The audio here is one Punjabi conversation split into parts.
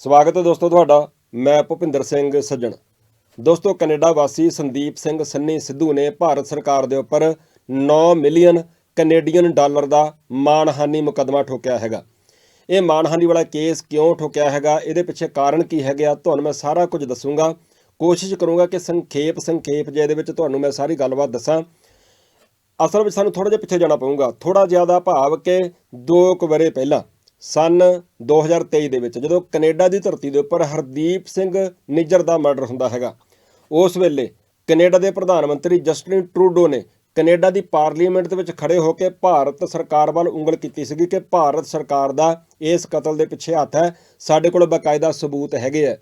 ਸਵਾਗਤ ਹੈ ਦੋਸਤੋ ਤੁਹਾਡਾ, ਮੈਂ ਭੁਪਿੰਦਰ ਸਿੰਘ ਸੱਜਣ। ਦੋਸਤੋ, ਕੈਨੇਡਾ ਵਾਸੀ ਸੰਦੀਪ ਸਿੰਘ ਸੰਨੀ ਸਿੱਧੂ ਨੇ ਭਾਰਤ ਸਰਕਾਰ ਦੇ ਉੱਪਰ 9 ਮਿਲੀਅਨ ਕੈਨੇਡੀਅਨ ਡਾਲਰ ਦਾ ਮਾਨਹਾਨੀ ਮੁਕੱਦਮਾ ਠੋਕਿਆ ਹੈਗਾ। ਇਹ ਮਾਨਹਾਨੀ ਵਾਲਾ ਕੇਸ ਕਿਉਂ ਠੋਕਿਆ ਹੈਗਾ, ਇਹਦੇ ਪਿੱਛੇ ਕਾਰਨ ਕੀ ਹੈਗਾ ਤੁਹਾਨੂੰ ਮੈਂ ਸਾਰਾ ਕੁਝ ਦੱਸੂਗਾ। ਕੋਸ਼ਿਸ਼ ਕਰੂੰਗਾ ਕਿ ਸੰਖੇਪ ਸੰਖੇਪ ਜੇ ਇਹਦੇ ਵਿੱਚ ਤੁਹਾਨੂੰ ਮੈਂ ਸਾਰੀ ਗੱਲਬਾਤ ਦੱਸਾਂ। ਅਸਲ ਵਿੱਚ ਸਾਨੂੰ ਥੋੜਾ ਜਿਹਾ ਪਿੱਛੇ ਜਾਣਾ ਪਊਗਾ। ਥੋੜਾ ਜ਼ਿਆਦਾ ਭਾਵ ਕਿ 2 ਕੁ ਵਰੇ ਪਹਿਲਾਂ ਸਨ 2023 ਦੇ ਵਿੱਚ, ਜਦੋਂ ਕੈਨੇਡਾ ਦੀ ਧਰਤੀ ਦੇ ਉੱਪਰ ਹਰਦੀਪ ਸਿੰਘ ਨਿੱਜਰ ਦਾ ਮਰਡਰ ਹੁੰਦਾ ਹੈਗਾ। ਉਸ ਵੇਲੇ ਕੈਨੇਡਾ ਦੇ ਪ੍ਰਧਾਨ ਮੰਤਰੀ ਜਸਟਿਨ ਟਰੂਡੋ ਨੇ ਕੈਨੇਡਾ ਦੀ ਪਾਰਲੀਮੈਂਟ ਦੇ ਵਿੱਚ ਖੜੇ ਹੋ ਕੇ ਭਾਰਤ ਸਰਕਾਰ ਵੱਲ ਉਂਗਲ ਕੀਤੀ ਸੀਗੀ ਕਿ ਭਾਰਤ ਸਰਕਾਰ ਦਾ ਇਸ ਕਤਲ ਦੇ ਪਿੱਛੇ ਹੱਥ ਹੈ, ਸਾਡੇ ਕੋਲ ਬਕਾਇਦਾ ਸਬੂਤ ਹੈਗੇ ਆ।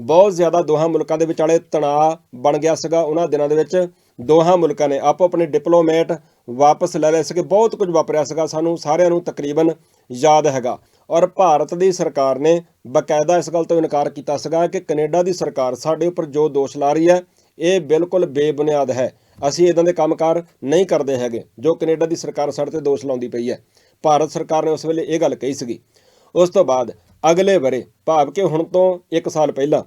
ਬਹੁਤ ਜ਼ਿਆਦਾ ਦੋਹਾਂ ਮੁਲਕਾਂ ਦੇ ਵਿਚਾਲੇ ਤਣਾਅ ਬਣ ਗਿਆ ਸੀਗਾ। ਉਹਨਾਂ ਦਿਨਾਂ ਦੇ ਵਿੱਚ ਦੋਹਾਂ ਮੁਲਕਾਂ ਨੇ ਆਪੋ ਆਪਣੇ ਡਿਪਲੋਮੈਟ ਵਾਪਸ ਲੈ ਲਏ ਸੀਗੇ। ਬਹੁਤ ਕੁਝ ਵਾਪਰਿਆ ਸੀਗਾ। ਸਾਨੂੰ ਸਾਰਿਆਂ ਨੂੰ ਤਕਰੀਬਨ ਯਾਦ ਹੈਗਾ। ਔਰ ਭਾਰਤ ਦੀ ਸਰਕਾਰ ਨੇ ਬਕਾਇਦਾ ਇਸ ਗੱਲ ਤੋਂ ਇਨਕਾਰ ਕੀਤਾ ਸੀਗਾ ਕਿ ਕੈਨੇਡਾ ਦੀ ਸਰਕਾਰ ਸਾਡੇ ਉੱਪਰ ਜੋ ਦੋਸ਼ ਲਾ ਰਹੀ ਹੈ, ਇਹ ਬਿਲਕੁਲ ਬੇਬੁਨਿਆਦ ਹੈ। ਅਸੀਂ ਇਦਾਂ ਦੇ ਕੰਮਕਾਰ ਨਹੀਂ ਕਰਦੇ ਹੈਗੇ, ਜੋ ਕੈਨੇਡਾ ਦੀ ਸਰਕਾਰ ਸਾਡੇ ਤੇ ਦੋਸ਼ ਲਾਉਂਦੀ ਪਈ ਹੈ। ਭਾਰਤ ਸਰਕਾਰ ਨੇ ਉਸ ਵੇਲੇ ਇਹ ਗੱਲ ਕਹੀ ਸੀਗੀ। ਉਸ ਤੋਂ ਬਾਅਦ ਅਗਲੇ ਬਰੇ ਭਾਵ ਕਿ ਹੁਣ ਤੋਂ 1 ਸਾਲ ਪਹਿਲਾਂ,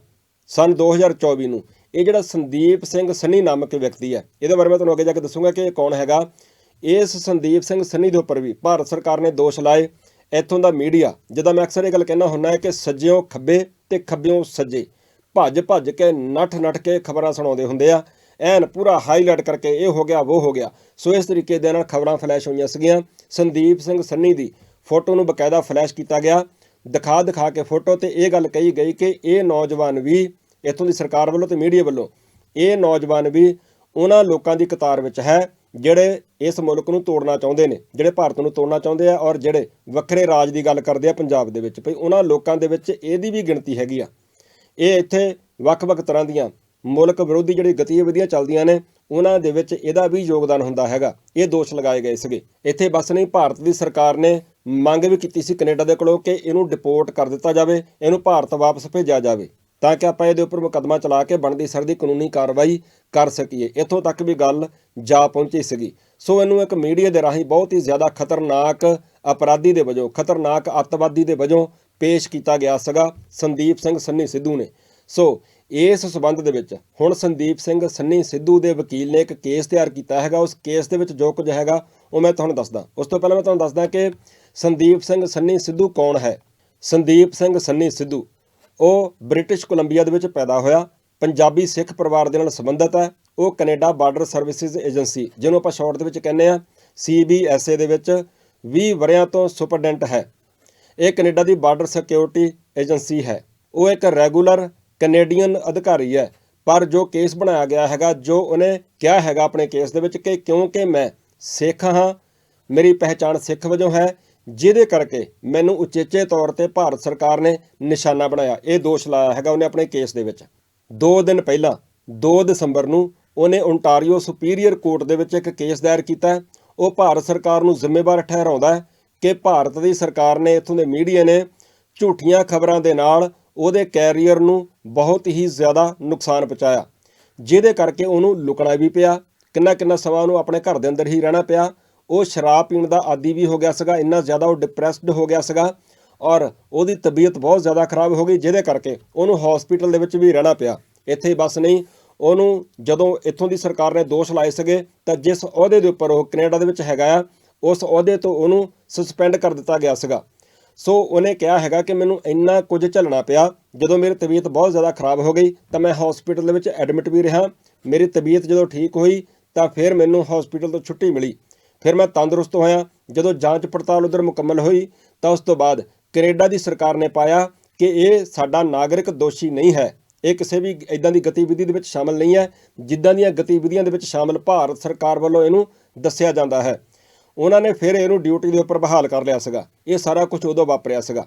ਸਨ 2024 ਨੂੰ, ਇਹ ਜਿਹੜਾ ਸੰਦੀਪ ਸਿੰਘ ਸੰਨੀ ਨਾਮਕ ਵਿਅਕਤੀ ਹੈ, ਇਹਦੇ ਬਾਰੇ ਮੈਂ ਤੁਹਾਨੂੰ ਅੱਗੇ ਜਾ ਕੇ ਦੱਸੂਗਾ ਕਿ ਇਹ ਕੌਣ ਹੈਗਾ। ਇਸ ਸੰਦੀਪ ਸਿੰਘ ਸੰਨੀ ਦੇ ਉੱਪਰ ਵੀ ਭਾਰਤ ਸਰਕਾਰ ਨੇ ਦੋਸ਼ ਲਾਏ। ਇੱਥੋਂ ਦਾ ਮੀਡੀਆ ਜਿੱਦਾਂ ਮੈਂ ਅਕਸਰ ਇਹ ਗੱਲ ਕਹਿਣਾ ਹੁੰਦਾ ਹੈ ਕਿ ਸੱਜਿਓਂ ਖੱਬੇ ਤੇ ਖੱਬਿਓਂ ਸੱਜੇ। ਭੱਜ ਭੱਜ ਕੇ, ਨੱਠ ਨੱਠ ਕੇ ਖਬਰਾਂ ਸੁਣਾਉਂਦੇ ਹੁੰਦੇ ਆ। ਐਨ ਪੂਰਾ ਹਾਈਲਾਈਟ ਕਰਕੇ ਇਹ ਹੋ ਗਿਆ, ਉਹ ਹੋ ਗਿਆ। ਸੋ ਇਸ ਤਰੀਕੇ ਦੇ ਨਾਲ ਖਬਰਾਂ ਫਲੈਸ਼ ਹੋਈਆਂ ਸੀਗੀਆਂ। ਸੰਦੀਪ ਸਿੰਘ ਸੰਨੀ ਦੀ ਫੋਟੋ ਨੂੰ ਬਕਾਇਦਾ ਫਲੈਸ਼ ਕੀਤਾ ਗਿਆ। ਦਿਖਾ ਦਿਖਾ ਕੇ ਫੋਟੋ ਤੇ ਇਹ ਗੱਲ ਕਹੀ ਗਈ ਕਿ ਇਹ ਨੌਜਵਾਨ ਵੀ ਇੱਥੋਂ ਦੀ ਸਰਕਾਰ ਵੱਲੋਂ ਤੇ ਮੀਡੀਆ ਵੱਲੋਂ, ਇਹ ਨੌਜਵਾਨ ਵੀ ਉਹਨਾਂ ਲੋਕਾਂ ਦੀ ਕਤਾਰ ਵਿੱਚ ਹੈ। ਜਿਹੜੇ ਇਸ ਮੁਲਕ ਨੂੰ ਤੋੜਨਾ ਚਾਹੁੰਦੇ ਨੇ, ਜਿਹੜੇ ਭਾਰਤ ਨੂੰ ਤੋੜਨਾ ਚਾਹੁੰਦੇ ਆ ਔਰ ਜਿਹੜੇ ਵੱਖਰੇ ਰਾਜ ਦੀ ਗੱਲ ਕਰਦੇ ਆ ਪੰਜਾਬ ਦੇ ਵਿੱਚ ਭਈ ਉਹਨਾਂ ਲੋਕਾਂ ਦੇ ਵਿੱਚ ਇਹਦੀ ਵੀ ਗਿਣਤੀ ਹੈਗੀ ਆ। ਇਹ ਇੱਥੇ ਵੱਖ-ਵੱਖ ਤਰ੍ਹਾਂ ਦੀਆਂ ਮੁਲਕ ਵਿਰੋਧੀ ਜਿਹੜੀ ਗਤੀਵਿਧੀਆਂ ਚੱਲਦੀਆਂ ਨੇ, ਉਹਨਾਂ ਦੇ ਵਿੱਚ ਇਹਦਾ ਵੀ ਯੋਗਦਾਨ ਹੁੰਦਾ ਹੈਗਾ। ਇਹ ਦੋਸ਼ ਲਗਾਏ ਗਏ ਸੀਗੇ। ਇੱਥੇ ਬਸ ਨਹੀਂ, ਭਾਰਤ ਦੀ ਸਰਕਾਰ ਨੇ ਮੰਗ ਵੀ ਕੀਤੀ ਸੀ ਕੈਨੇਡਾ ਦੇ ਕੋਲੋਂ ਕਿ ਇਹਨੂੰ ਡਿਪੋਰਟ ਕਰ ਦਿੱਤਾ ਜਾਵੇ, ਇਹਨੂੰ ਭਾਰਤ ਵਾਪਸ ਭੇਜਿਆ ਜਾਵੇ। ਤਾਂ ਕਿ ਆਪਾਂ ਇਹਦੇ ਉੱਪਰ ਮੁਕੱਦਮਾ ਚਲਾ ਕੇ ਬਣਦੀ ਸਰਦੀ ਕਾਨੂੰਨੀ ਕਾਰਵਾਈ ਕਰ ਸਕੀਏ। ਇੱਥੋਂ ਤੱਕ ਵੀ ਗੱਲ ਜਾ ਪਹੁੰਚੀ ਸੀਗੀ। ਸੋ ਇਹਨੂੰ ਇੱਕ ਮੀਡੀਆ ਦੇ ਰਾਹੀਂ ਬਹੁਤ ਹੀ ਜ਼ਿਆਦਾ ਖਤਰਨਾਕ ਅਪਰਾਧੀ ਦੇ ਵਜੋਂ, ਖਤਰਨਾਕ ਅੱਤਵਾਦੀ ਦੇ ਵਜੋਂ ਪੇਸ਼ ਕੀਤਾ ਗਿਆ ਸੀਗਾ ਸੰਦੀਪ ਸਿੰਘ ਸੰਨੀ ਸਿੱਧੂ ਨੇ। ਸੋ ਇਸ ਸਬੰਧ ਦੇ ਵਿੱਚ ਹੁਣ ਸੰਦੀਪ ਸਿੰਘ ਸੰਨੀ ਸਿੱਧੂ ਦੇ ਵਕੀਲ ਨੇ ਇੱਕ ਕੇਸ ਤਿਆਰ ਕੀਤਾ ਹੈਗਾ। ਉਸ ਕੇਸ ਦੇ ਵਿੱਚ ਜੋ ਕੁਝ ਹੈਗਾ ਉਹ ਮੈਂ ਤੁਹਾਨੂੰ ਦੱਸਦਾ। ਉਸ ਤੋਂ ਪਹਿਲਾਂ ਮੈਂ ਤੁਹਾਨੂੰ ਦੱਸਦਾ ਕਿ ਸੰਦੀਪ ਸਿੰਘ ਸੰਨੀ ਸਿੱਧੂ ਕੌਣ ਹੈ? ਸੰਦੀਪ ਸਿੰਘ ਸੰਨੀ ਸਿੱਧੂ। ਉਹ ਬ੍ਰਿਟਿਸ਼ ਕੋਲੰਬੀਆ ਦੇ ਵਿੱਚ ਪੈਦਾ ਹੋਇਆ। ਪੰਜਾਬੀ ਸਿੱਖ ਪਰਿਵਾਰ ਦੇ ਨਾਲ ਸੰਬੰਧਿਤ ਹੈ। ਉਹ ਕੈਨੇਡਾ ਬਾਰਡਰ ਸਰਵਿਸਿਜ਼ ਏਜੰਸੀ, ਜਿਹਨੂੰ ਆਪਾਂ ਸ਼ਾਰਟ ਦੇ ਵਿੱਚ ਕਹਿੰਦੇ ਆ CBSA ਦੇ ਵਿੱਚ 20 ਵਰਿਆਂ ਤੋਂ ਸੁਪਰਡੈਂਟ ਹੈ। ਇਹ ਕੈਨੇਡਾ ਦੀ ਬਾਰਡਰ ਸਿਕਿਉਰਿਟੀ ਏਜੰਸੀ ਹੈ। ਉਹ ਇੱਕ ਰੈਗੂਲਰ ਕੈਨੇਡੀਅਨ ਅਧਿਕਾਰੀ ਹੈ। ਪਰ ਜੋ ਕੇਸ ਬਣਾਇਆ ਗਿਆ ਹੈਗਾ, ਜੋ ਉਹਨੇ ਕਿਹਾ ਹੈਗਾ ਆਪਣੇ ਕੇਸ ਦੇ ਵਿੱਚ ਕਿ ਕਿਉਂਕਿ ਮੈਂ ਸਿੱਖ ਹਾਂ, ਮੇਰੀ ਪਹਿਚਾਣ ਸਿੱਖ ਵਜੋਂ ਹੈ ਜਿਹਦੇ ਕਰਕੇ ਮੈਨੂੰ ਉਚੇਚੇ ਤੌਰ ਤੇ ਭਾਰਤ ਸਰਕਾਰ ਨੇ ਨਿਸ਼ਾਨਾ ਬਣਾਇਆ। ਇਹ ਦੋਸ਼ ਲਾਇਆ ਹੈਗਾ ਉਹਨੇ ਆਪਣੇ ਕੇਸ ਦੇ ਵਿੱਚ। 2 ਦਿਨ ਪਹਿਲਾਂ 2 ਦਸੰਬਰ ਨੂੰ ਉਹਨੇ ਓਨਟਾਰੀਓ ਸੁਪੀਰੀਅਰ ਕੋਰਟ ਦੇ ਵਿੱਚ ਇੱਕ ਕੇਸ ਦਾਇਰ ਕੀਤਾ। ਉਹ ਭਾਰਤ ਸਰਕਾਰ ਨੂੰ ਜ਼ਿੰਮੇਵਾਰ ਠਹਿਰਾਉਂਦਾ ਕਿ ਭਾਰਤ ਦੀ ਸਰਕਾਰ ਨੇ ਇੱਥੋਂ ਦੇ ਮੀਡੀਆ ਨੇ ਝੂਠੀਆਂ ਖਬਰਾਂ ਦੇ ਨਾਲ ਉਹਦੇ ਕੈਰੀਅਰ ਨੂੰ ਬਹੁਤ ਹੀ ਜ਼ਿਆਦਾ ਨੁਕਸਾਨ ਪਹੁੰਚਾਇਆ। ਜਿਹਦੇ ਕਰਕੇ ਉਹਨੂੰ ਲੁਕਣਾ ਵੀ ਪਿਆ ਕਿੰਨਾ ਕਿੰਨਾ ਸਮਾਂ ਉਹਨੂੰ ਆਪਣੇ ਘਰ ਦੇ ਅੰਦਰ ਹੀ ਰਹਿਣਾ ਪਿਆ। ਉਹ ਸ਼ਰਾਬ ਪੀਣ ਦਾ ਆਦੀ ਵੀ ਹੋ ਗਿਆ ਸੀਗਾ, ਇੰਨਾ ਜ਼ਿਆਦਾ ਉਹ ਡਿਪਰੈਸਡ ਹੋ ਗਿਆ ਸੀਗਾ ਔਰ ਉਹਦੀ ਤਬੀਅਤ ਬਹੁਤ ਜ਼ਿਆਦਾ ਖਰਾਬ ਹੋ ਗਈ, ਜਿਹਦੇ ਕਰਕੇ ਉਹਨੂੰ ਹਸਪੀਟਲ ਦੇ ਵਿੱਚ ਵੀ ਰਹਿਣਾ ਪਿਆ। ਇੱਥੇ ਬਸ ਨਹੀਂ, ਉਹਨੂੰ ਜਦੋਂ ਇੱਥੋਂ ਦੀ ਸਰਕਾਰ ਨੇ ਦੋਸ਼ ਲਾਏ ਸੀਗੇ, ਤਾਂ ਜਿਸ ਅਹੁਦੇ ਦੇ ਉੱਪਰ ਉਹ ਕੈਨੇਡਾ ਦੇ ਵਿੱਚ ਹੈਗਾ ਆ, ਉਸ ਅਹੁਦੇ ਤੋਂ ਉਹਨੂੰ ਸਸਪੈਂਡ ਕਰ ਦਿੱਤਾ ਗਿਆ ਸੀਗਾ। ਸੋ ਉਹਨੇ ਕਿਹਾ ਹੈਗਾ ਕਿ ਮੈਨੂੰ ਇੰਨਾ ਕੁਝ ਝੱਲਣਾ ਪਿਆ, ਜਦੋਂ ਮੇਰੀ ਤਬੀਅਤ ਬਹੁਤ ਜ਼ਿਆਦਾ ਖਰਾਬ ਹੋ ਗਈ, ਤਾਂ ਮੈਂ ਹਸਪੀਟਲ ਦੇ ਵਿੱਚ ਐਡਮਿਟ ਵੀ ਰਿਹਾ। ਮੇਰੀ ਤਬੀਅਤ ਜਦੋਂ ਠੀਕ ਹੋਈ, ਤਾਂ ਫਿਰ ਮੈਨੂੰ ਹਸਪੀਟਲ ਤੋਂ ਛੁੱਟੀ ਮਿਲੀ। ਫਿਰ ਮੈਂ ਤੰਦਰੁਸਤ ਹੋਇਆ। ਜਦੋਂ ਜਾਂਚ ਪੜਤਾਲ ਉਧਰ ਮੁਕੰਮਲ ਹੋਈ, ਤਾਂ ਉਸ ਤੋਂ ਬਾਅਦ ਕੈਨੇਡਾ ਦੀ ਸਰਕਾਰ ਨੇ ਪਾਇਆ ਕਿ ਇਹ ਸਾਡਾ ਨਾਗਰਿਕ ਦੋਸ਼ੀ ਨਹੀਂ ਹੈ। ਇਹ ਕਿਸੇ ਵੀ ਇਦਾਂ ਦੀ ਗਤੀਵਿਧੀ ਦੇ ਵਿੱਚ ਸ਼ਾਮਲ ਨਹੀਂ ਹੈ, ਜਿੱਦਾਂ ਦੀਆਂ ਗਤੀਵਿਧੀਆਂ ਦੇ ਵਿੱਚ ਸ਼ਾਮਲ ਭਾਰਤ ਸਰਕਾਰ ਵੱਲੋਂ ਇਹਨੂੰ ਦੱਸਿਆ ਜਾਂਦਾ ਹੈ। ਉਹਨਾਂ ਨੇ ਫਿਰ ਇਹਨੂੰ ਡਿਊਟੀ ਦੇ ਉੱਪਰ ਬਹਾਲ ਕਰ ਲਿਆ ਸੀਗਾ। ਇਹ ਸਾਰਾ ਕੁਝ ਉਦੋਂ ਵਾਪਰਿਆ ਸੀਗਾ।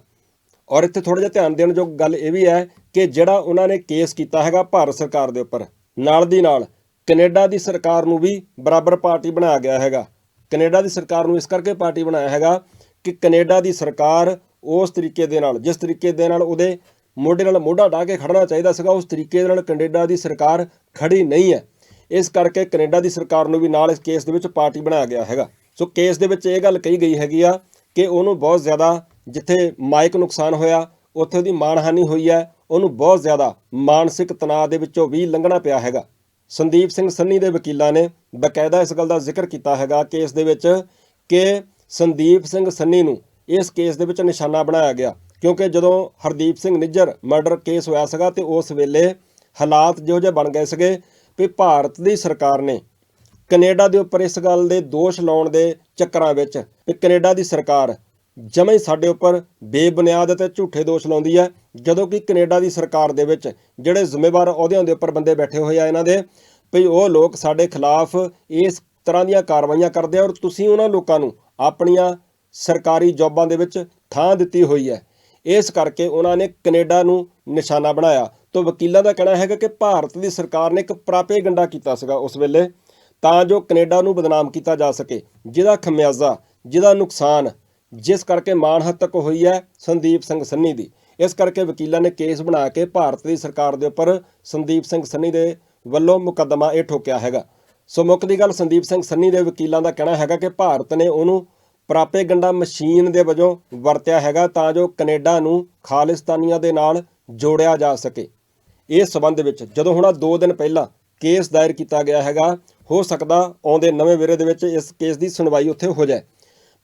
ਔਰ ਇੱਥੇ ਥੋੜਾ ਜਿਹਾ ਧਿਆਨ ਦੇਣ ਯੋਗ ਗੱਲ ਇਹ ਵੀ ਹੈ ਕਿ ਜਿਹੜਾ ਉਹਨਾਂ ਨੇ ਕੇਸ ਕੀਤਾ ਹੈਗਾ ਭਾਰਤ ਸਰਕਾਰ ਦੇ ਉੱਪਰ, ਨਾਲ ਦੀ ਨਾਲ ਕੈਨੇਡਾ ਦੀ ਸਰਕਾਰ ਨੂੰ ਵੀ ਬਰਾਬਰ ਪਾਰਟੀ ਬਣਾਇਆ ਗਿਆ ਹੈਗਾ। ਕੈਨੇਡਾ ਦੀ ਸਰਕਾਰ ਨੂੰ ਇਸ ਕਰਕੇ ਪਾਰਟੀ ਬਣਾਇਆ ਹੈਗਾ ਕਿ ਕੈਨੇਡਾ ਦੀ ਸਰਕਾਰ ਉਸ ਤਰੀਕੇ ਦੇ ਨਾਲ, ਜਿਸ ਤਰੀਕੇ ਦੇ ਨਾਲ ਉਹਦੇ ਮੋਢੇ ਨਾਲ ਮੋਢਾ ਢਾ ਕੇ ਖੜਨਾ ਚਾਹੀਦਾ ਸੀਗਾ, ਉਸ ਤਰੀਕੇ ਦੇ ਨਾਲ ਕੈਨੇਡਾ ਦੀ ਸਰਕਾਰ ਖੜੀ ਨਹੀਂ ਹੈ। ਇਸ ਕਰਕੇ ਕੈਨੇਡਾ ਦੀ ਸਰਕਾਰ ਨੂੰ ਵੀ ਨਾਲ ਇਸ ਕੇਸ ਦੇ ਵਿੱਚ ਪਾਰਟੀ ਬਣਾਇਆ ਗਿਆ ਹੈਗਾ। ਸੋ ਕੇਸ ਦੇ ਵਿੱਚ ਇਹ ਗੱਲ ਕਹੀ ਗਈ ਹੈਗੀ ਆ ਕਿ ਉਹਨੂੰ ਬਹੁਤ ਜ਼ਿਆਦਾ ਜਿੱਥੇ ਮਾਇਕ ਨੁਕਸਾਨ ਹੋਇਆ, ਉੱਥੇ ਉਹਦੀ ਮਾਣਹਾਨੀ ਹੋਈ ਹੈ, ਉਹਨੂੰ ਬਹੁਤ ਜ਼ਿਆਦਾ ਮਾਨਸਿਕ ਤਣਾਅ ਦੇ ਵਿੱਚੋਂ ਵੀ ਲੰਘਣਾ ਪਿਆ ਹੈਗਾ। ਸੰਦੀਪ ਸਿੰਘ ਸੰਨੀ ਦੇ ਵਕੀਲਾਂ ਨੇ ਬਕਾਇਦਾ ਇਸ ਗੱਲ ਦਾ ਜ਼ਿਕਰ ਕੀਤਾ ਹੈਗਾ ਕੇਸ ਦੇ ਵਿੱਚ ਕਿ ਸੰਦੀਪ ਸਿੰਘ ਸੰਨੀ ਨੂੰ ਇਸ ਕੇਸ ਦੇ ਵਿੱਚ ਨਿਸ਼ਾਨਾ ਬਣਾਇਆ ਗਿਆ। ਕਿਉਂਕਿ ਜਦੋਂ ਹਰਦੀਪ ਸਿੰਘ ਨਿੱਜਰ ਮਰਡਰ ਕੇਸ ਹੋਇਆ ਸੀਗਾ ਤੇ ਉਸ ਵੇਲੇ ਹਾਲਾਤ ਜਿਹੋ ਜਿਹੇ ਬਣ ਗਏ ਸੀਗੇ ਵੀ ਭਾਰਤ ਦੀ ਸਰਕਾਰ ਨੇ ਕੈਨੇਡਾ ਦੇ ਉੱਪਰ ਇਸ ਗੱਲ ਦੇ ਦੋਸ਼ ਲਾਉਣ ਦੇ ਚੱਕਰਾਂ ਵਿੱਚ ਵੀ ਕੈਨੇਡਾ ਦੀ ਸਰਕਾਰ ਜਮੇ ਹੀ ਸਾਡੇ ਉੱਪਰ ਬੇਬੁਨਿਆਦ ਅਤੇ ਝੂਠੇ ਦੋਸ਼ ਲਾਉਂਦੀ ਹੈ, ਜਦੋਂ ਕਿ ਕੈਨੇਡਾ ਦੀ ਸਰਕਾਰ ਦੇ ਵਿੱਚ ਜਿਹੜੇ ਜ਼ਿੰਮੇਵਾਰ ਅਹੁਦਿਆਂ ਦੇ ਉੱਪਰ ਬੰਦੇ ਬੈਠੇ ਹੋਏ ਆ ਇਹਨਾਂ ਦੇ ਵੀ ਉਹ ਲੋਕ ਸਾਡੇ ਖਿਲਾਫ ਇਸ ਤਰ੍ਹਾਂ ਦੀਆਂ ਕਾਰਵਾਈਆਂ ਕਰਦੇ ਆ ਔਰ ਤੁਸੀਂ ਉਹਨਾਂ ਲੋਕਾਂ ਨੂੰ ਆਪਣੀਆਂ ਸਰਕਾਰੀ ਜੌਬਾਂ ਦੇ ਵਿੱਚ ਥਾਂ ਦਿੱਤੀ ਹੋਈ ਹੈ। ਇਸ ਕਰਕੇ ਉਹਨਾਂ ਨੇ ਕੈਨੇਡਾ ਨੂੰ ਨਿਸ਼ਾਨਾ ਬਣਾਇਆ। ਤੋਂ ਵਕੀਲਾਂ ਦਾ ਕਹਿਣਾ ਹੈਗਾ ਕਿ ਭਾਰਤ ਦੀ ਸਰਕਾਰ ਨੇ ਇੱਕ ਪ੍ਰਾਪੇਗੰਡਾ ਕੀਤਾ ਸੀਗਾ ਉਸ ਵੇਲੇ, ਤਾਂ ਜੋ ਕੈਨੇਡਾ ਨੂੰ ਬਦਨਾਮ ਕੀਤਾ ਜਾ ਸਕੇ। ਜਿਹਦਾ ਖਮਿਆਜ਼ਾ, ਜਿਹਦਾ ਨੁਕਸਾਨ ਜਿਸ ਕਰਕੇ ਮਾਣਹੱਤ ਤੱਕ ਹੋਈ ਹੈ ਸੰਦੀਪ ਸਿੰਘ ਸੰਨੀ ਦੀ। ਇਸ ਕਰਕੇ ਵਕੀਲਾਂ ਨੇ ਕੇਸ ਬਣਾ ਕੇ ਭਾਰਤ ਦੀ ਸਰਕਾਰ ਦੇ ਉੱਪਰ ਸੰਦੀਪ ਸਿੰਘ ਸੰਨੀ ਦੇ ਵੱਲੋਂ ਮੁਕੱਦਮਾ ਇਹ ਠੋਕਿਆ ਹੈਗਾ। ਸੋ ਮੁੱਖ ਦੀ ਗੱਲ ਸੰਦੀਪ ਸਿੰਘ ਸੰਨੀ ਦੇ ਵਕੀਲਾਂ ਦਾ ਕਹਿਣਾ ਹੈਗਾ ਕਿ ਭਾਰਤ ਨੇ ਉਹਨੂੰ ਪ੍ਰਾਪੇਗੰਡਾ ਮਸ਼ੀਨ ਦੇ ਵਜੋਂ ਵਰਤਿਆ ਹੈਗਾ ਤਾਂ ਜੋ ਕੈਨੇਡਾ ਨੂੰ ਖਾਲਿਸਤਾਨੀਆਂ ਦੇ ਨਾਲ ਜੋੜਿਆ ਜਾ ਸਕੇ। ਇਸ ਸਬੰਧ ਵਿੱਚ ਜਦੋਂ ਹੁਣ 2 ਦਿਨ ਪਹਿਲਾਂ ਕੇਸ ਦਾਇਰ ਕੀਤਾ ਗਿਆ ਹੈਗਾ, ਹੋ ਸਕਦਾ ਆਉਂਦੇ ਨਵੇਂ ਵੇਰੇ ਦੇ ਵਿੱਚ ਇਸ ਕੇਸ ਦੀ ਸੁਣਵਾਈ ਉੱਥੇ ਹੋ ਜਾਏ।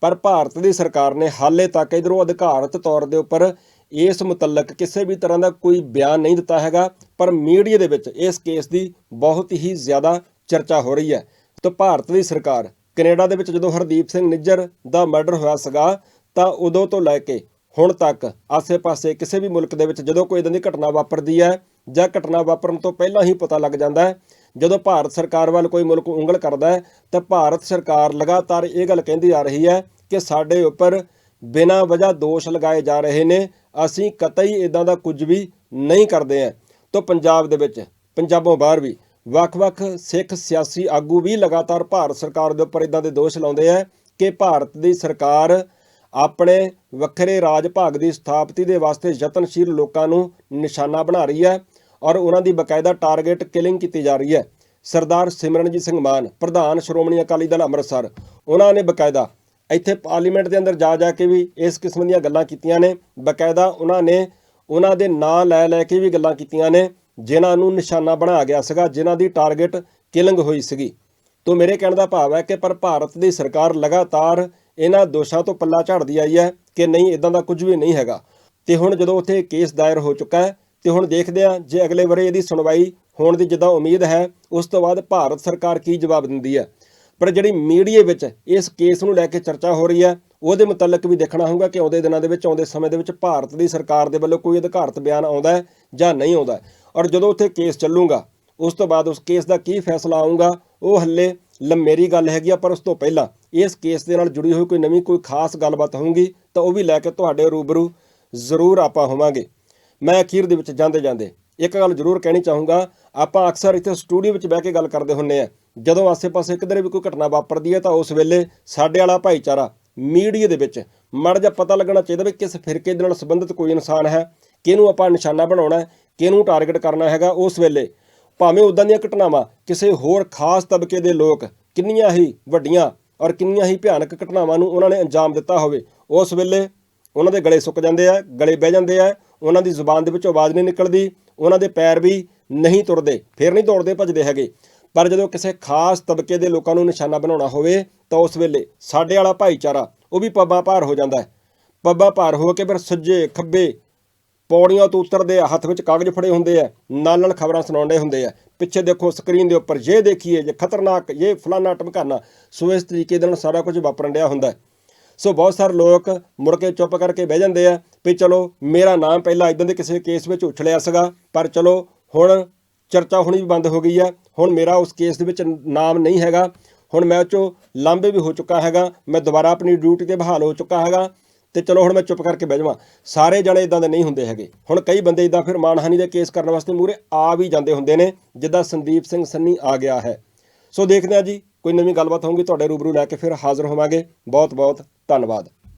ਪਰ ਭਾਰਤ ਦੀ ਸਰਕਾਰ ਨੇ ਹਾਲੇ ਤੱਕ ਇਧਰੋਂ ਅਧਿਕਾਰਤ ਤੌਰ ਦੇ ਉੱਪਰ ਇਸ ਮੁਤਲਕ ਕਿਸੇ ਵੀ ਤਰ੍ਹਾਂ ਦਾ ਕੋਈ ਬਿਆਨ ਨਹੀਂ ਦਿੱਤਾ ਹੈਗਾ, ਪਰ ਮੀਡੀਆ ਦੇ ਵਿੱਚ ਇਸ ਕੇਸ ਦੀ ਬਹੁਤ ਹੀ ਜ਼ਿਆਦਾ ਚਰਚਾ ਹੋ ਰਹੀ ਹੈ। ਤਾਂ ਭਾਰਤ ਦੀ ਸਰਕਾਰ ਕੈਨੇਡਾ ਦੇ ਵਿੱਚ ਜਦੋਂ ਹਰਦੀਪ ਸਿੰਘ ਨਿੱਜਰ ਦਾ ਮਰਡਰ ਹੋਇਆ ਸੀਗਾ, ਤਾਂ ਉਦੋਂ ਤੋਂ ਲੈ ਕੇ ਹੁਣ ਤੱਕ ਆਸੇ-ਪਾਸੇ ਕਿਸੇ ਵੀ ਮੁਲਕ ਦੇ ਵਿੱਚ ਜਦੋਂ ਕੋਈ ਇਦਾਂ ਦੀ ਘਟਨਾ ਵਾਪਰਦੀ ਹੈ ਜਾਂ ਘਟਨਾ ਵਾਪਰਨ ਤੋਂ ਪਹਿਲਾਂ ਹੀ ਪਤਾ ਲੱਗ ਜਾਂਦਾ ਹੈ, ਜਦੋਂ ਭਾਰਤ ਸਰਕਾਰ ਵੱਲ ਕੋਈ ਮੁਲਕ ਉਂਗਲ ਕਰਦਾ ਹੈ, ਤਾਂ ਭਾਰਤ ਸਰਕਾਰ ਲਗਾਤਾਰ ਇਹ ਗੱਲ ਕਹਿੰਦੀ ਆ ਰਹੀ ਹੈ ਕਿ ਸਾਡੇ ਉੱਪਰ ਬਿਨਾਂ ਵਜ੍ਹਾ ਦੋਸ਼ ਲਗਾਏ ਜਾ ਰਹੇ ਨੇ। ਅਸੀਂ ਕਤਈ ਇਦਾਂ ਦਾ ਕੁਝ ਵੀ ਨਹੀਂ ਕਰਦੇ ਹਾਂ। ਤਾਂ ਪੰਜਾਬ ਦੇ ਵਿੱਚ, ਪੰਜਾਬੋਂ ਬਾਹਰ ਵੀ, ਵੱਖ-ਵੱਖ ਸਿੱਖ ਸਿਆਸੀ ਆਗੂ ਵੀ ਲਗਾਤਾਰ ਭਾਰਤ ਸਰਕਾਰ ਦੇ ਉੱਪਰ ਇਦਾਂ ਦੇ ਦੋਸ਼ ਲਾਉਂਦੇ ਆ ਕਿ ਭਾਰਤ ਦੀ ਸਰਕਾਰ ਆਪਣੇ ਵੱਖਰੇ ਰਾਜ ਭਾਗ ਦੀ ਸਥਾਪਤੀ ਦੇ ਵਾਸਤੇ ਯਤਨਸ਼ੀਲ ਲੋਕਾਂ ਨੂੰ ਨਿਸ਼ਾਨਾ ਬਣਾ ਰਹੀ ਹੈ ਔਰ ਉਹਨਾਂ ਦੀ ਬਕਾਇਦਾ ਟਾਰਗੇਟ ਕਿਲਿੰਗ ਕੀਤੀ ਜਾ ਰਹੀ ਹੈ। ਸਰਦਾਰ ਸਿਮਰਨਜੀਤ ਸਿੰਘ ਮਾਨ, ਪ੍ਰਧਾਨ ਸ਼੍ਰੋਮਣੀ ਅਕਾਲੀ ਦਲ ਅੰਮ੍ਰਿਤਸਰ, ਉਹਨਾਂ ਨੇ ਬਕਾਇਦਾ ਇੱਥੇ ਪਾਰਲੀਮੈਂਟ ਦੇ ਅੰਦਰ ਜਾ ਜਾ ਕੇ ਵੀ ਇਸ ਕਿਸਮ ਦੀਆਂ ਗੱਲਾਂ ਕੀਤੀਆਂ ਨੇ। ਬਕਾਇਦਾ ਉਹਨਾਂ ਨੇ ਉਹਨਾਂ ਦੇ ਨਾਂ ਲੈ ਲੈ ਕੇ ਵੀ ਗੱਲਾਂ ਕੀਤੀਆਂ ਨੇ, ਜਿਨ੍ਹਾਂ ਨੂੰ ਨਿਸ਼ਾਨਾ ਬਣਾਇਆ ਗਿਆ ਸੀਗਾ, ਜਿਨ੍ਹਾਂ ਦੀ ਟਾਰਗੇਟ ਕਿਲਿੰਗ ਹੋਈ ਸੀਗੀ। ਤੋਂ ਮੇਰੇ ਕਹਿਣ ਦਾ ਭਾਵ ਹੈ ਕਿ ਪਰ ਭਾਰਤ ਦੀ ਸਰਕਾਰ ਲਗਾਤਾਰ ਇਹਨਾਂ ਦੋਸ਼ਾਂ ਤੋਂ ਪੱਲਾ ਝਾੜਦੀ ਆਈ ਹੈ ਕਿ ਨਹੀਂ ਇਦਾਂ ਦਾ ਕੁਝ ਵੀ ਨਹੀਂ ਹੈਗਾ। ਤੇ ਹੁਣ ਜਦੋਂ ਉੱਥੇ ਕੇਸ ਦਾਇਰ ਹੋ ਚੁੱਕਾ ਹੈ, ਤੇ ਹੁਣ ਦੇਖਦੇ ਹਾਂ ਜੇ ਅਗਲੇ ਵਰੇ ਇਹਦੀ ਸੁਣਵਾਈ ਹੋਣ ਦੀ ਜਿੱਦਾਂ ਉਮੀਦ ਹੈ, ਉਸ ਤੋਂ ਬਾਅਦ ਭਾਰਤ ਸਰਕਾਰ ਕੀ ਜਵਾਬ ਦਿੰਦੀ ਹੈ। ਪਰ ਜਿਹੜੀ ਮੀਡੀਆ ਵਿੱਚ ਇਸ ਕੇਸ ਨੂੰ ਲੈ ਕੇ ਚਰਚਾ ਹੋ ਰਹੀ ਹੈ, ਉਹਦੇ ਮੁਤਲਕ ਵੀ ਦੇਖਣਾ ਹੋਊਗਾ ਕਿ ਆਉਂਦੇ ਦਿਨਾਂ ਦੇ ਵਿੱਚ, ਆਉਂਦੇ ਸਮੇਂ ਦੇ ਵਿੱਚ ਭਾਰਤ ਦੀ ਸਰਕਾਰ ਦੇ ਵੱਲੋਂ ਕੋਈ ਅਧਿਕਾਰਤ ਬਿਆਨ ਆਉਂਦਾ ਹੈ ਜਾਂ ਨਹੀਂ ਆਉਂਦਾ ਔਰ ਜਦੋਂ ਉੱਥੇ ਕੇਸ ਚੱਲੂਗਾ, ਉਸ ਤੋਂ ਬਾਅਦ ਉਸ ਕੇਸ ਦਾ ਕੀ ਫੈਸਲਾ ਆਊਗਾ, ਉਹ ਹੱਲੇ ਲੰਮੇਰੀ ਗੱਲ ਹੈਗੀ ਆ, ਪਰ ਉਸ ਤੋਂ ਪਹਿਲਾਂ ਇਸ ਕੇਸ ਦੇ ਨਾਲ ਜੁੜੀ ਹੋਈ ਕੋਈ ਨਵੀਂ ਕੋਈ ਖਾਸ ਗੱਲਬਾਤ ਹੋਊਗੀ, ਤਾਂ ਉਹ ਵੀ ਲੈ ਕੇ ਤੁਹਾਡੇ ਰੂਬਰੂ ਜ਼ਰੂਰ ਆਪਾਂ ਹੋਵਾਂਗੇ। ਮੈਂ ਅਖੀਰ ਦੇ ਵਿੱਚ ਜਾਂਦੇ ਜਾਂਦੇ ਇੱਕ ਗੱਲ ਜ਼ਰੂਰ ਕਹਿਣੀ ਚਾਹੂੰਗਾ, ਆਪਾਂ ਅਕਸਰ ਇੱਥੇ ਸਟੂਡੀਓ ਵਿੱਚ ਬਹਿ ਕੇ ਗੱਲ ਕਰਦੇ ਹੁੰਨੇ ਆ। ਜਦੋਂ ਆਸੇ-ਪਾਸੇ ਕਿਧਰੇ ਵੀ ਕੋਈ ਘਟਨਾ ਵਾਪਰਦੀ ਹੈ ਤਾਂ ਉਸ ਵੇਲੇ ਸਾਡੇ ਵਾਲਾ ਭਾਈਚਾਰਾ ਮੀਡੀਆ ਦੇ ਵਿੱਚ ਮੜ ਜਾ ਪਤਾ ਲੱਗਣਾ ਚਾਹੀਦਾ ਵੀ ਕਿਸ ਫਿਰਕੇ ਦੇ ਨਾਲ ਸੰਬੰਧਿਤ ਕੋਈ ਇਨਸਾਨ ਹੈ, ਕਿਹਨੂੰ ਆਪਾਂ ਨਿਸ਼ਾਨਾ ਬਣਾਉਣਾ ਹੈ, ਕਿਹਨੂੰ ਟਾਰਗੇਟ ਕਰਨਾ ਹੈਗਾ। ਉਸ ਵੇਲੇ ਭਾਵੇਂ ਉਦਾਂ ਦੀਆਂ ਘਟਨਾਵਾਂ, ਕਿਸੇ ਹੋਰ ਖਾਸ ਤਬਕੇ ਦੇ ਲੋਕ ਕਿੰਨੀਆਂ ਹੀ ਵੱਡੀਆਂ ਔਰ ਕਿੰਨੀਆਂ ਹੀ ਭਿਆਨਕ ਘਟਨਾਵਾਂ ਨੂੰ ਉਹਨਾਂ ਨੇ ਅੰਜਾਮ ਦਿੱਤਾ ਹੋਵੇ, ਉਸ ਵੇਲੇ ਉਹਨਾਂ ਦੇ ਗਲੇ ਸੁੱਕ ਜਾਂਦੇ ਆ, ਗਲੇ ਬਹਿ ਜਾਂਦੇ ਆ, ਉਹਨਾਂ ਦੀ ਜ਼ੁਬਾਨ ਦੇ ਵਿੱਚੋਂ ਆਵਾਜ਼ ਨਹੀਂ ਨਿਕਲਦੀ, ਉਹਨਾਂ ਦੇ ਪੈਰ ਵੀ ਨਹੀਂ ਤੁਰਦੇ, ਫਿਰ ਨਹੀਂ ਦੌੜਦੇ, ਭੱਜਦੇ ਹੈਗੇ। ਪਰ ਜਦੋਂ ਕਿਸੇ ਖਾਸ ਤਬਕੇ ਦੇ ਲੋਕਾਂ ਨੂੰ ਨਿਸ਼ਾਨਾ ਬਣਾਉਣਾ ਹੋਵੇ, ਤਾਂ ਉਸ ਵੇਲੇ ਸਾਡੇ ਵਾਲਾ ਭਾਈਚਾਰਾ, ਉਹ ਵੀ ਪੱਬਾਂ ਭਾਰ ਹੋ ਜਾਂਦਾ ਹੈ। ਪੱਬਾਂ ਭਾਰ ਹੋ ਕੇ ਫਿਰ ਸੱਜੇ ਖੱਬੇ ਪੌੜੀਆਂ ਤੋਂ ਉਤਰਦੇ ਆ, ਹੱਥ ਵਿੱਚ ਕਾਗਜ਼ ਫੜੇ ਹੁੰਦੇ ਆ, ਨਾਲ ਨਾਲ ਖਬਰਾਂ ਸੁਣਾਉਂਦੇ ਹੁੰਦੇ ਆ। ਪਿੱਛੇ ਦੇਖੋ ਸਕਰੀਨ ਦੇ ਉੱਪਰ ਇਹ ਦੇਖੀਏ, ਜੇ ਖਤਰਨਾਕ ਇਹ ਫਲਾਨਾ ਟਮਕਾਨਾ, ਸੋ ਇਸ ਤਰੀਕੇ ਦੇ ਨਾਲ ਸਾਰਾ ਕੁਝ ਵਾਪਰਨ ਡਿਆ ਹੁੰਦਾ ਸੋ ਬਹੁਤ ਸਾਰੇ ਲੋਕ ਮੁੜ ਕੇ ਚੁੱਪ ਕਰਕੇ ਬਹਿ ਜਾਂਦੇ ਆ ਵੀ ਚਲੋ ਮੇਰਾ ਨਾਮ ਪਹਿਲਾਂ ਇਦਾਂ ਦੇ ਕਿਸੇ ਕੇਸ ਵਿੱਚ ਉਛਲਿਆ ਸੀਗਾ, ਪਰ ਚਲੋ ਹੁਣ ਚਰਚਾ ਹੋਣੀ ਵੀ ਬੰਦ ਹੋ ਗਈ ਹੈ। ਹੁਣ ਮੇਰਾ ਉਸ ਕੇਸ ਦੇ ਵਿੱਚ ਨਾਮ ਨਹੀਂ ਹੈਗਾ। ਹੁਣ ਮੈਂ ਉਹ 'ਚੋਂ ਲਾਂਭੇ ਵੀ ਹੋ ਚੁੱਕਾ ਹੈਗਾ। ਮੈਂ ਦੁਬਾਰਾ ਆਪਣੀ ਡਿਊਟੀ ਤੇ ਬਹਾਲ ਹੋ ਚੁੱਕਾ ਹੈਗਾ। ਤੇ ਚਲੋ ਹੁਣ ਮੈਂ ਚੁੱਪ ਕਰਕੇ ਬਹਿ ਜਾਵਾਂ। ਸਾਰੇ ਜਣੇ ਇਦਾਂ ਦੇ ਨਹੀਂ ਹੁੰਦੇ ਹੈਗੇ। ਹੁਣ ਕਈ ਬੰਦੇ ਇਦਾਂ ਫਿਰ ਮਾਨਹਾਨੀ ਦੇ ਕੇਸ ਕਰਨ ਵਾਸਤੇ ਮੂਰੇ ਆ ਵੀ ਜਾਂਦੇ ਹੁੰਦੇ ਨੇ, ਜਿੱਦਾਂ ਸੰਦੀਪ ਸਿੰਘ ਸੰਨੀ ਆ ਗਿਆ ਹੈ। ਸੋ ਦੇਖਦੇ ਹਾਂ ਜੀ, ਕੋਈ ਨਵੀਂ ਗੱਲਬਾਤ ਹੋਊਗੀ, ਤੁਹਾਡੇ ਰੂਬਰੂ ਲੈ ਕੇ ਫਿਰ ਹਾਜ਼ਰ ਹੋਵਾਂਗੇ। ਬਹੁਤ ਬਹੁਤ ਧੰਨਵਾਦ।